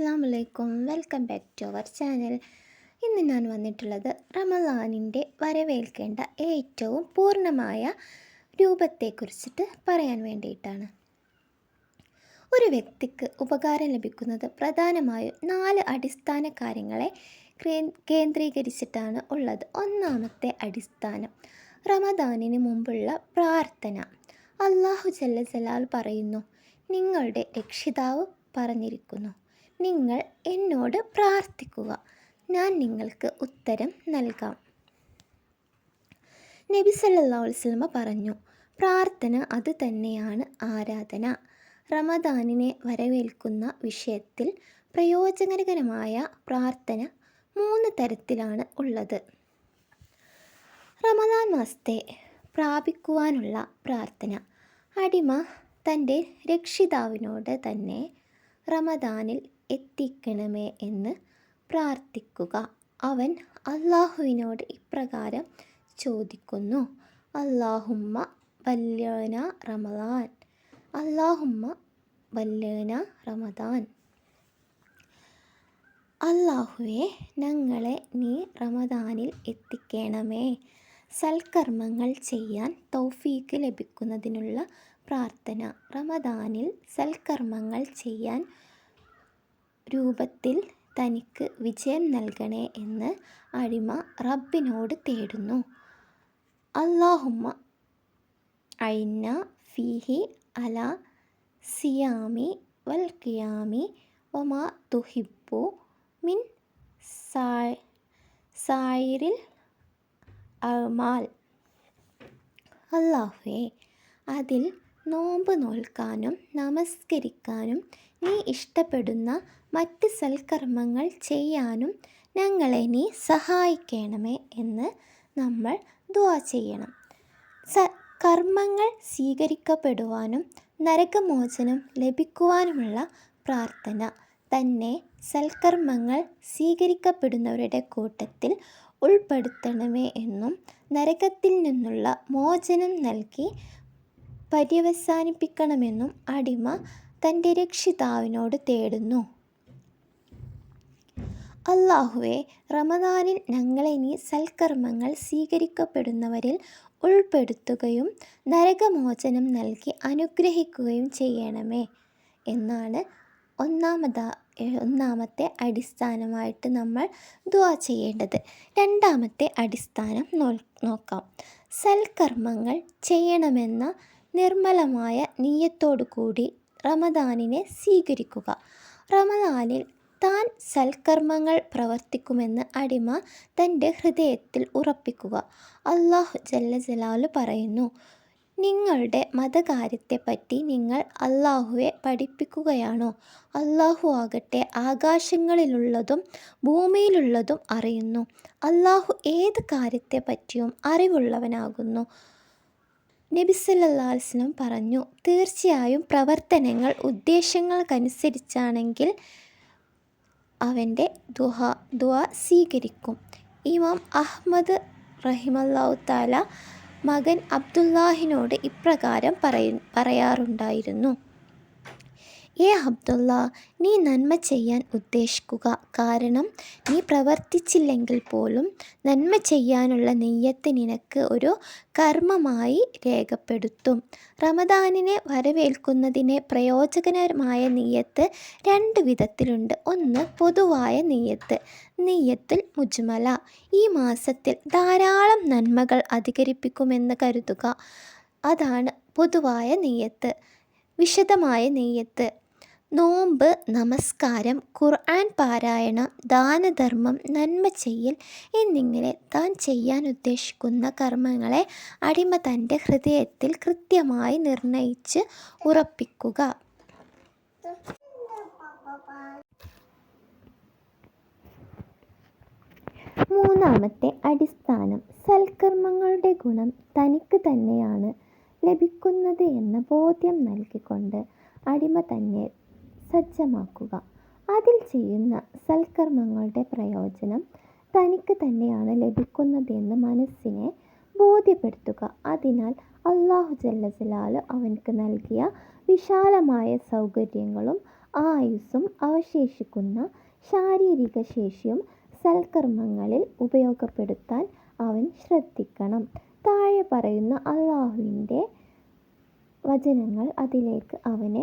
അസ്സാം വലൈക്കും welcome back to our channel. ഇന്ന് ഞാൻ വന്നിട്ടുള്ളത് റമദാനിന്റെ വരവേൽക്കേണ്ട ഏറ്റവും പൂർണമായ രൂപത്തെക്കുറിച്ചിട്ട് പറയാൻ വേണ്ടിയിട്ടാണ്. ഒരു വ്യക്തിക്ക് ഉപകാരം ലഭിക്കുന്നത് പ്രധാനമായും നാല് അടിസ്ഥാന കാര്യങ്ങളെ കേന്ദ്രീകരിച്ചിട്ടാണ് ഉള്ളത്. ഒന്നാമത്തെ അടിസ്ഥാനം റമദാനിന് മുമ്പുള്ള പ്രാർത്ഥന. അള്ളാഹു ജല്ല ജലാൽ പറയുന്നു നിങ്ങളുടെ രക്ഷിതാവ് പറഞ്ഞിരിക്കുന്നു. നിങ്ങൾ എന്നോട് പ്രാർത്ഥിക്കുക. ഞാൻ നിങ്ങൾക്ക് ഉത്തരം നൽകാം. നബി സല്ലല്ലാഹു അലൈഹി വസല്ലമ പറഞ്ഞു പ്രാർത്ഥന അത് തന്നെയാണ് ആരാധന. റമദാനിനെ വരവേൽക്കുന്ന വിഷയത്തിൽ പ്രയോജനകരമായ പ്രാർത്ഥന മൂന്ന് തരത്തിലാണ് ഉള്ളത്. റമദാൻ മാസത്തെ പ്രാപിക്കുവാനുള്ള പ്രാർത്ഥന. അടിമ തന്റെ രക്ഷിതാവിനോട് തന്നെ റമദാനിൽ എത്തിക്കണമേ എന്ന് പ്രാർത്ഥിക്കുക. അവൻ അള്ളാഹുവിനോട് ഇപ്രകാരം ചോദിക്കുന്നു. അള്ളാഹുമ്മ വല്യന റമദാൻ. അള്ളാഹുമ്മ വല്യന റമദാൻ. അള്ളാഹുവെ ഞങ്ങളെ നീ റമദാനിൽ എത്തിക്കണമേ. സൽക്കർമ്മങ്ങൾ ചെയ്യാൻ തൗഫീക്ക് ലഭിക്കുന്നതിനുള്ള പ്രാർത്ഥന. റമദാനിൽ സൽക്കർമ്മങ്ങൾ ചെയ്യാൻ രൂപത്തിൽ തനിക്ക് വിജയം നൽകണേ എന്ന് അടിമ റബ്ബിനോട് തേടുന്നു. അള്ളാഹുമ്മ ഐന ഫീഹി അല സിയാമി വൽ ഖിയാമി വമാ തുഹിബു മിൻ സായ് സായിരിൽ അമാൽ അള്ളാഹുവേ അതിൽ നോമ്പ് നോൽക്കാനും നമസ്കരിക്കാനും നീ ഇഷ്ടപ്പെടുന്ന മറ്റ് സൽക്കർമ്മങ്ങൾ ചെയ്യാനും ഞങ്ങളെ നീ സഹായിക്കണമേ എന്ന് നമ്മൾ ദുആ ചെയ്യണം. സ കർമ്മങ്ങൾ സ്വീകരിക്കപ്പെടുവാനും നരകമോചനം ലഭിക്കുവാനുമുള്ള പ്രാർത്ഥന. തന്നെ സൽക്കർമ്മങ്ങൾ സ്വീകരിക്കപ്പെടുന്നവരുടെ കൂട്ടത്തിൽ ഉൾപ്പെടുത്തണമേ എന്നും നരകത്തിൽ നിന്നുള്ള മോചനം നൽകി പര്യവസാനിപ്പിക്കണമെന്നും അടിമ തന്റെ രക്ഷിതാവിനോട് തേടുന്നു. അള്ളാഹുവെ റമദാനിൽ ഞങ്ങളെ നീ സൽക്കർമ്മങ്ങൾ സ്വീകരിക്കപ്പെടുന്നവരിൽ ഉൾപ്പെടുത്തുകയും നരകമോചനം നൽകി അനുഗ്രഹിക്കുകയും ചെയ്യണമേ എന്നാണ് ഒന്നാമത ഒന്നാമത്തെ അടിസ്ഥാനമായിട്ട് നമ്മൾ ദുആ ചെയ്യേണ്ടത്. രണ്ടാമത്തെ അടിസ്ഥാനം നോക്കാം. സൽക്കർമ്മങ്ങൾ ചെയ്യണമെന്ന നിർമ്മലമായ നീയത്തോടു കൂടി റമദാനിനെ സ്വീകരിക്കുക. റമദാനിൽ താൻ സൽക്കർമ്മങ്ങൾ പ്രവർത്തിക്കുമെന്ന് അടിമ തന്റെ ഹൃദയത്തിൽ ഉറപ്പിക്കുക. അള്ളാഹു ജല്ല ജലാലു പറയുന്നു നിങ്ങളുടെ മതകാര്യത്തെപ്പറ്റി നിങ്ങൾ അള്ളാഹുവെ പഠിപ്പിക്കുകയാണോ? അള്ളാഹു ആകട്ടെ ആകാശങ്ങളിലുള്ളതും ഭൂമിയിലുള്ളതും അറിയുന്നു. അള്ളാഹു ഏത് കാര്യത്തെപ്പറ്റിയും അറിവുള്ളവനാകുന്നു. നബി പറഞ്ഞു തീർച്ചയായും പ്രവർത്തനങ്ങൾ ഉദ്ദേശങ്ങൾക്കനുസരിച്ചാണെങ്കിൽ അവന്റെ ദുഹ ദുആ സ്വീകരിക്കും. ഇമാം അഹ്മദ് റഹിമല്ലാഹു താല മകൻ അബ്ദുല്ലാഹിനോട് ഇപ്രകാരം പറയ പറയാറുണ്ടായിരുന്നു. ഏ അബ്ദുള്ള നീ നന്മ ചെയ്യാൻ ഉദ്ദേശിക്കുക. കാരണം നീ പ്രവർത്തിച്ചില്ലെങ്കിൽ പോലും നന്മ ചെയ്യാനുള്ള നെയ്യത്ത് നിനക്ക് ഒരു കർമ്മമായി രേഖപ്പെടുത്തും. റമദാനിനെ വരവേൽക്കുന്നതിനെ പ്രയോജകരമായ നെയ്യത്ത് രണ്ട് വിധത്തിലുണ്ട്. ഒന്ന് പൊതുവായ നെയ്യത്ത് നെയ്യത്തിൽ മുജ്മല. ഈ മാസത്തിൽ ധാരാളം നന്മകൾ അധികരിപ്പിക്കുമെന്ന് കരുതുക. അതാണ് പൊതുവായ നെയ്യത്ത് വിശദമായ നെയ്യത്ത്. നോമ്പ് നമസ്കാരം ഖുർആൻ പാരായണം ദാനധർമ്മം നന്മ ചെയ്യൽ എന്നിങ്ങനെ താൻ ചെയ്യാൻ ഉദ്ദേശിക്കുന്ന കർമ്മങ്ങളെ അടിമ തന്റെ ഹൃദയത്തിൽ കൃത്യമായി നിർണയിച്ച് ഉറപ്പിക്കുക. മൂന്നാമത്തെ അടിസ്ഥാനം സൽക്കർമ്മങ്ങളുടെ ഗുണം തനിക്ക് തന്നെയാണ് ലഭിക്കുന്നത് എന്ന ബോധ്യം നൽകിക്കൊണ്ട് അടിമ തന്നെ സജ്ജമാക്കുക അതിൽ ചെയ്യുന്ന സൽക്കർമ്മങ്ങളുടെ പ്രയോജനം തനിക്ക് തന്നെയാണ് ലഭിക്കുന്നതെന്ന് മനസ്സിനെ ബോധ്യപ്പെടുത്തുക അതിനാൽ അള്ളാഹു ജല്ലജലാൽ അവനക്ക് നൽകിയ വിശാലമായ സൗകര്യങ്ങളും ആയുസ്സും അവശേഷിക്കുന്ന ശാരീരിക ശേഷിയും സൽക്കർമ്മങ്ങളിൽ ഉപയോഗപ്പെടുത്താൻ അവൻ ശ്രദ്ധിക്കണം. താഴെ പറയുന്ന അല്ലാഹുവിന്റെ വചനങ്ങൾ അതിലേക്ക് അവനെ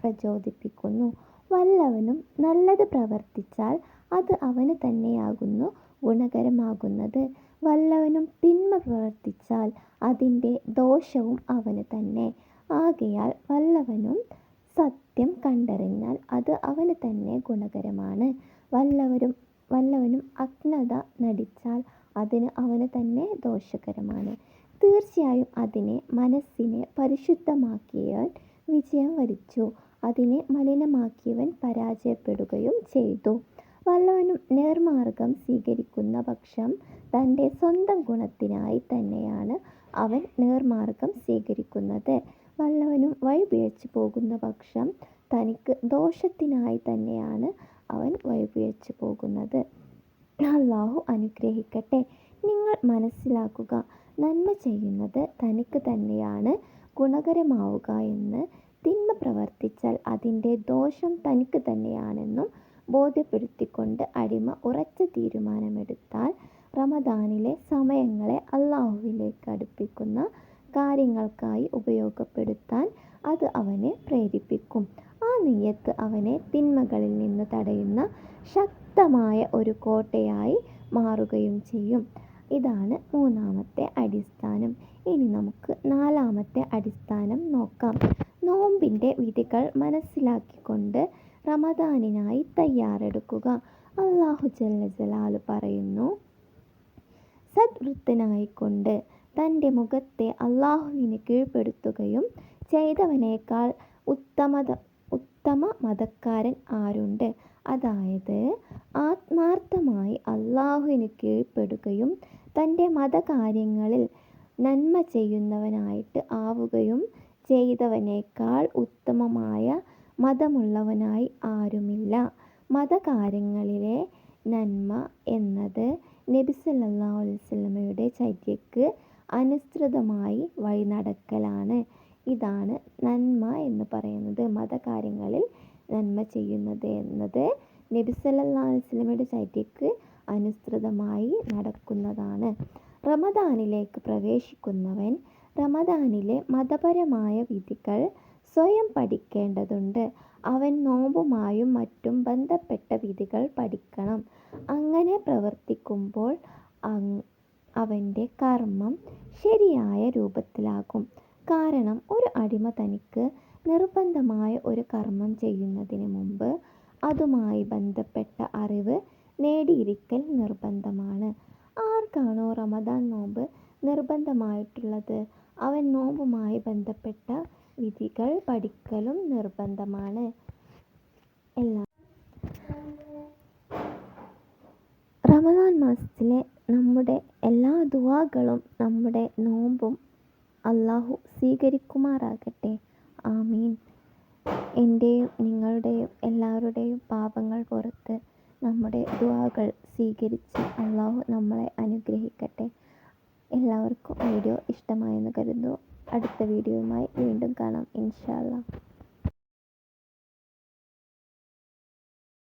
പ്രചോദിപ്പിക്കുന്നു. വല്ലവനും നല്ലത് പ്രവർത്തിച്ചാൽ അത് അവന് തന്നെയാകുന്നു ഗുണകരമാകുന്നത്. വല്ലവനും തിന്മ പ്രവർത്തിച്ചാൽ അതിന്റെ ദോഷവും അവന് തന്നെ. ആകയാൽ വല്ലവനും സത്യം കണ്ടറിഞ്ഞാൽ അത് അവന് തന്നെ ഗുണകരമാണ്. വല്ലവരും വല്ലവനും അജ്ഞത നടിച്ചാൽ അതിന് അവന് തന്നെ ദോഷകരമാണ്. തീർച്ചയായും അതിനെ മനസ്സിനെ പരിശുദ്ധമാക്കിയവൻ വിജയം വരിച്ചു, അതിനെ മലിനമാക്കിയവൻ പരാജയപ്പെടുകയും ചെയ്തു. വല്ലവനും നേർമാർഗം സ്വീകരിക്കുന്ന പക്ഷം തന്റെ സ്വന്തം ഗുണത്തിനായി തന്നെയാണ് അവൻ നേർമാർഗം സ്വീകരിക്കുന്നത്. വല്ലവനും വഴിപിഴച്ചു പോകുന്ന പക്ഷം തനിക്ക് ദോഷത്തിനായി തന്നെയാണ് അവൻ വഴിപിഴച്ചു പോകുന്നത്. അള്ളാഹു അനുഗ്രഹിക്കട്ടെ. നിങ്ങൾ മനസ്സിലാക്കുക, നന്മ ചെയ്യുന്നത് തനിക്ക് തന്നെയാണ് ഗുണകരമാവുക എന്ന് തിന്മ പ്രവർത്തിച്ചാൽ അതിന്റെ ദോഷം തനിക്ക് തന്നെയാണെന്നും ബോധ്യപ്പെടുത്തിക്കൊണ്ട് അടിമ ഉറച്ച തീരുമാനമെടുത്താൽ റമദാനിലെ സമയങ്ങളെ അള്ളാഹുവിലേക്ക് അടുപ്പിക്കുന്ന കാര്യങ്ങൾക്കായി ഉപയോഗപ്പെടുത്താൻ അത് അവനെ പ്രേരിപ്പിക്കും. ആ നിയ്യത്ത് അവനെ തിന്മകളിൽ നിന്ന് തടയുന്ന ശക്തമായ ഒരു കോട്ടയായി മാറുകയും ചെയ്യും. ഇതാണ് മൂന്നാമത്തെ അടിസ്ഥാനം. ഇനി നമുക്ക് നാലാമത്തെ അടിസ്ഥാനം നോക്കാം. നോമ്പിന്റെ വിധികൾ മനസ്സിലാക്കിക്കൊണ്ട് റമദാനിനായി തയ്യാറെടുക്കുക. അള്ളാഹു ജല്ല പറയുന്നു. സദ്വൃത്തനായിക്കൊണ്ട് തന്റെ മുഖത്തെ അള്ളാഹുവിന് കീഴ്പ്പെടുത്തുകയും ചെയ്തവനേക്കാൾ ഉത്തമ ഉത്തമ മതക്കാരൻ ആരുണ്ട്. അതായത് ആത്മാർത്ഥമായി അള്ളാഹുവിന് കീഴ്പ്പെടുകയും തന്റെ മതകാര്യങ്ങളിൽ നന്മ ചെയ്യുന്നവനായിട്ട് ആവുകയും ചെയ്തവനേക്കാൾ ഉത്തമമായ മതമുള്ളവനായി ആരുമില്ല. മതകാര്യങ്ങളിലെ നന്മ എന്നത് നബി സല്ലല്ലാഹു അലൈഹി വസല്ലമയുടെ ചര്യക്ക് അനുസൃതമായി വഴിനടക്കലാണ്. ഇതാണ് നന്മ എന്ന് പറയുന്നത്. മതകാര്യങ്ങളിൽ നന്മ ചെയ്യുന്നത് എന്നത് നബി സല്ലല്ലാഹു അലൈഹി വസല്ലമയുടെ ചര്യക്ക് അനുസൃതമായി നടക്കുന്നതാണ്. റമദാനിലേക്ക് പ്രവേശിക്കുന്നവൻ റമദാനിലെ മതപരമായ വിധികൾ സ്വയം പഠിക്കേണ്ടതുണ്ട്. അവൻ നോമ്പുമായും മറ്റും ബന്ധപ്പെട്ട വിധികൾ പഠിക്കണം. അങ്ങനെ പ്രവർത്തിക്കുമ്പോൾ അവന്റെ കർമ്മം ശരിയായ രൂപത്തിലാകും. കാരണം ഒരു അടിമ തനിക്ക് നിർബന്ധമായ ഒരു കർമ്മം ചെയ്യുന്നതിന് മുമ്പ് അതുമായി ബന്ധപ്പെട്ട അറിവ് നേടിയിരിക്കൽ നിർബന്ധമാണ്. ആർക്കാണോ റമദാൻ നോമ്പ് നിർബന്ധമായിട്ടുള്ളത് അവൻ നോമ്പുമായി ബന്ധപ്പെട്ട വിധികൾ പഠിക്കലും നിർബന്ധമാണ്. റമദാൻ മാസത്തിലെ നമ്മുടെ എല്ലാ ദുആകളും നമ്മുടെ നോമ്പും അല്ലാഹു സ്വീകരിക്കുമാറാകട്ടെ. ആമീൻ. എന്റെയും നിങ്ങളുടെയും എല്ലാവരുടെയും പാപങ്ങൾ പൊറുത്ത് നമ്മുടെ ദുആകൾ സ്വീകരിച്ച് അള്ളാഹു നമ്മളെ അനുഗ്രഹിക്കട്ടെ. എല്ലാവർക്കും വീഡിയോ ഇഷ്ടമായെന്ന് കരുതുന്നു. അടുത്ത വീഡിയോയുമായി വീണ്ടും കാണാം ഇൻഷാ അല്ലാഹ്.